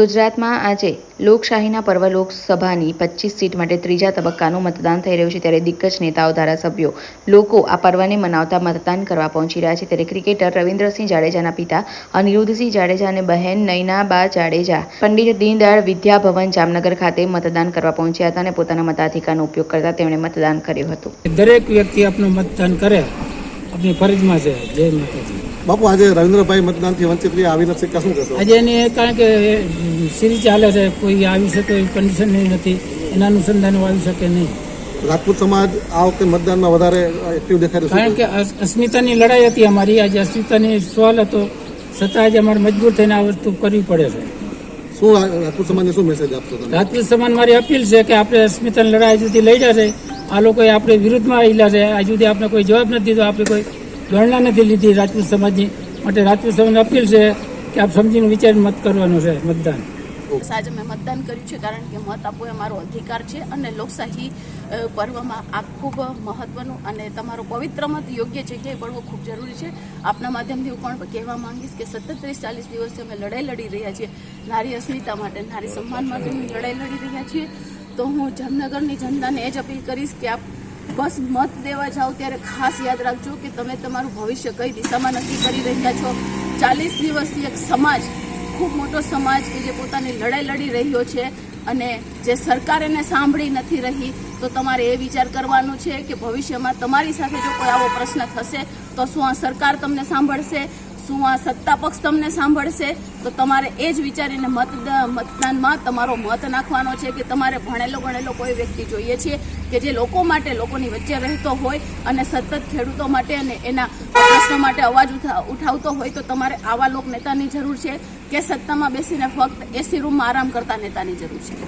ગુજરાતમાં આજે લોકશાહીના પર્વ લોકસભાની પચીસ સીટ માટે ત્રીજા તબક્કાનું મતદાન થઈ રહ્યું છે ત્યારે દિગ્ગજ નેતાઓ, ધારાસભ્યો લોકો આ પર્વને મનાવતા મતદાન કરવા પહોંચી રહ્યા છે. ત્યારે ક્રિકેટર રવિન્દ્રસિંહ જાડેજાના પિતા અનિરુદ્ધસિંહ જાડેજા અને બહેન નયનાબા જાડેજા પંડિત દીનદયાળ વિદ્યાભવન જામનગર ખાતે મતદાન કરવા પહોંચ્યા હતા અને પોતાના મતાધિકારનો ઉપયોગ કરતા તેમણે મતદાન કર્યું હતું. દરેક વ્યક્તિ આપનું મતદાન કરે. આપણી ફરજમાં છે. જય માતાજી. બાપુ આજે રવિન્દ્રભાઈ મતદાનથી વંચિત રહ્યા આવી નથી શું કહેશો? આજે એની કારણ કે સિરીઝ ચાલે છે કોઈ આવી શકે એવી કન્ડિશન નથી એના અનુસંધાન આવી શકે નહીં. રાજપૂત સમાજ આ વખતે મતદાનમાં વધારે એક્ટિવ દેખાય છે. કારણ કે અસ્મિતાની લડાઈ હતી અમારી આજે અસ્મિતાની સવાલ હતો છતાં આજે અમારે મજબૂર થઈને આ વસ્તુ કરવી પડે છે. શું રાજપૂત સમાજને શું મેસેજ આપશો તમે? રાજપૂત સમાન મારી અપીલ છે કે આપણે અસ્મિતાની લડાઈ સુધી લડ્યા છે. આ લોકોએ આપણે વિરુદ્ધમાં આવેલા છે. આ સુધી આપણે કોઈ જવાબ નથી દીધો આપણે કોઈ ગણના નથી લીધી રાજપૂત સમાજની. માટે રાજપૂત સમાજ અપીલ છે કે આપ સમજીને વિચારીને મત કરવાનું છે, મતદાન. આજે મેં મતદાન કર્યું છે કારણ કે મત આપવો એ મારો અધિકાર છે અને લોકશાહી પર્વમાં આ ખૂબ મહત્વનું અને તમારો પવિત્ર મત યોગ્ય જગ્યાએ પડવો ખૂબ જરૂરી છે. આપના માધ્યમથી હું પણ કહેવા માંગીશ કે સતત ચાલીસ દિવસથી અમે લડાઈ લડી રહ્યા છીએ. નારી અસ્મિતા માટે, નારી સન્માન માટેની લડાઈ લડી રહ્યા છીએ. તો હું જામનગરની જનતાને એ જ અપીલ કરીશ કે આપ બસ મત દેવા જાઓ ત્યારે ખાસ યાદ રાખજો કે તમે તમારું ભવિષ્ય કઈ દિશામાં નક્કી કરી રહ્યા છો. ચાલીસ દિવસથી એક સમાજ, ખૂબ મોટો સમાજ કે જે પોતાની લડાઈ લડી રહ્યો છે અને જે સરકાર એને સાંભળી નથી રહી, તો તમારે એ વિચાર કરવાનો છે કે ભવિષ્યમાં તમારી સાથે જો કોઈ આવો પ્રશ્ન થશે, તો શું આ સરકાર તમને સાંભળશે? શું આ સત્તા પક્ષ તમને સાંભળશે? તો તમારે એ જ વિચારીને મત મતદાનમાં તમારો મત નાખવાનો છે કે તમારે ભણેલો ગણેલો કોઈ વ્યક્તિ જોઈએ છે કે જે લોકો માટે લોકોની વચ્ચે રહેતો હોય અને સતત ખેડૂતો માટે અને એના પ્રશ્નો માટે અવાજ ઉઠા- ઉઠાવતો હોય તો તમારે આવા લોક નેતાની જરૂર છે કે સત્તામાં બેસીને ફક્ત એસી રૂમમાં આરામ કરતા નેતાની જરૂર છે.